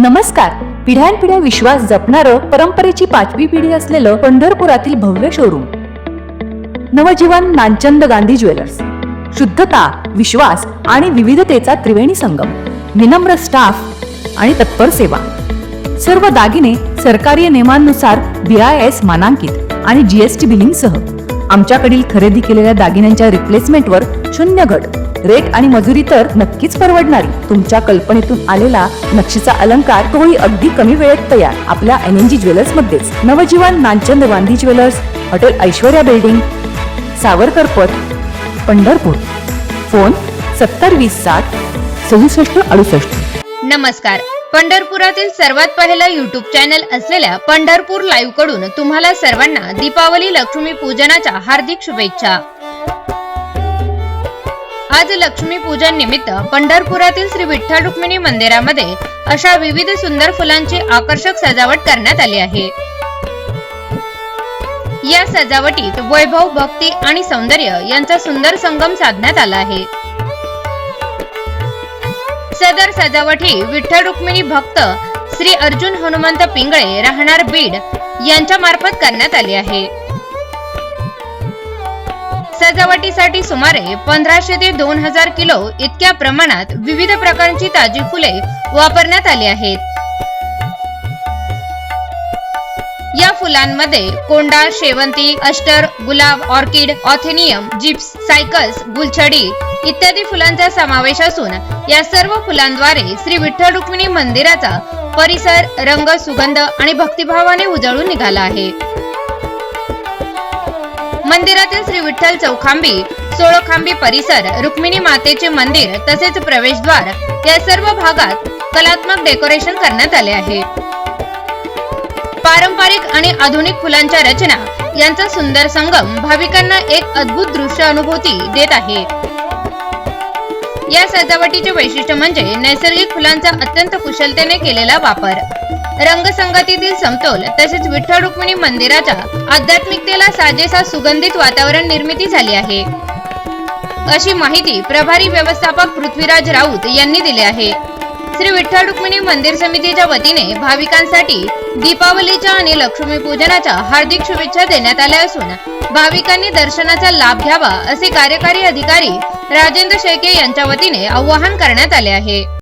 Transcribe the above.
नमस्कार. पिढ्यानपिढ्या विश्वास जपणारं परंपरेची पाचवी पिढी असलेलं पंढरपुरातील भव्य शोरूम नवजीवन नानचंद गांधी ज्वेलर्स. शुद्धता विश्वास आणि विविधतेचा त्रिवेणी संगम. विनम्र स्टाफ आणि तत्पर सेवा. सर्व दागिने सरकारी नियमांनुसार बी आय एस मानांकित आणि जीएसटी बिलिंगसह आमच्याकडील खरेदी केलेल्या दागिन्यांच्या रिप्लेसमेंटवर शून्य घट रेट आणि मजुरी तर नक्कीच परवडणारी. तुमच्या कल्पनेतून आलेला नक्षीचा अलंकार तोही अगदी कमी वेळेत तयार. आपल्या एन एन जी ज्वेलर्स मध्येच. Navjeevan Nanchand Gandhi jewellers hotel Aishwarya building Savarkar पथ पंढरपूर. फोन सत्तर वीस साठ सदुसष्ट अडुसष्ट. नमस्कार. पंढरपुरातील सर्वात पहिला युट्यूब चॅनल असलेल्या पंढरपूर लाईव्हकडून तुम्हाला सर्वांना दीपावली लक्ष्मी पूजनाच्या हार्दिक शुभेच्छा. आज लक्ष्मी पूजन निमित्त पंढरपुरातील श्री विठ्ठल रुक्मिणी मंदिरामध्ये अशा विविध सुंदर फुलांची आकर्षक सजावट करण्यात आली आहे. या सजावटीत वैभव भक्ती आणि सौंदर्य यांचा सुंदर संगम साधण्यात आला आहे. सदर सजावट ही विठ्ठल रुक्मिणी भक्त श्री अर्जुन हनुमंत पिंगळे राहणार बीड यांच्या मार्फत करण्यात आली आहे. सजावटीसाठी सुमारे पंधराशे ते दोन हजार किलो इतक्या प्रमाणात विविध प्रकारची ताजी फुले वापरण्यात आली आहेत. या फुलांमध्ये कोंडा शेवंती अष्टर गुलाब ऑर्किड ऑथेनियम जिप्स सायकल्स गुलछडी इत्यादी फुलांचा समावेश असून या सर्व फुलांद्वारे श्री विठ्ठल रुक्मिणी मंदिराचा परिसर रंग सुगंध आणि भक्तिभावाने उजळून निघाला आहे. मंदिरातील श्री विठ्ठल चौखांबी सोळखांबी परिसर रुक्मिणी मातेचे मंदिर तसेच प्रवेशद्वार या सर्व भागात कलात्मक डेकोरेशन करण्यात आले आहे. पारंपरिक आणि आधुनिक फुलांच्या रचना यांचा सुंदर संगम भाविकांना एक अद्भुत दृश्य अनुभूती देत आहे. या सजावटीचे वैशिष्ट्य म्हणजे नैसर्गिक फुलांचा अत्यंत कुशलतेने केलेला वापर. रंगसंगतीतील समतोल तसेच विठ्ठल रुक्मिणी मंदिराच्या आध्यात्मिकतेला साजेसा सुगंधित वातावरण निर्मिती झाली आहे. अशी माहिती प्रभारी व्यवस्थापक पृथ्वीराज राऊत यांनी दिली आहे. श्री विठ्ठल रुक्मिणी मंदिर समितीच्या वतीने भाविकांसाठी दीपावलीच्या आणि लक्ष्मी पूजनाच्या हार्दिक शुभेच्छा देण्यात आल्या असून भाविकांनी दर्शनाचा लाभ घ्यावा असे कार्यकारी अधिकारी राजेंद्र शेके यांच्या वतीने आवाहन करण्यात आले आहे.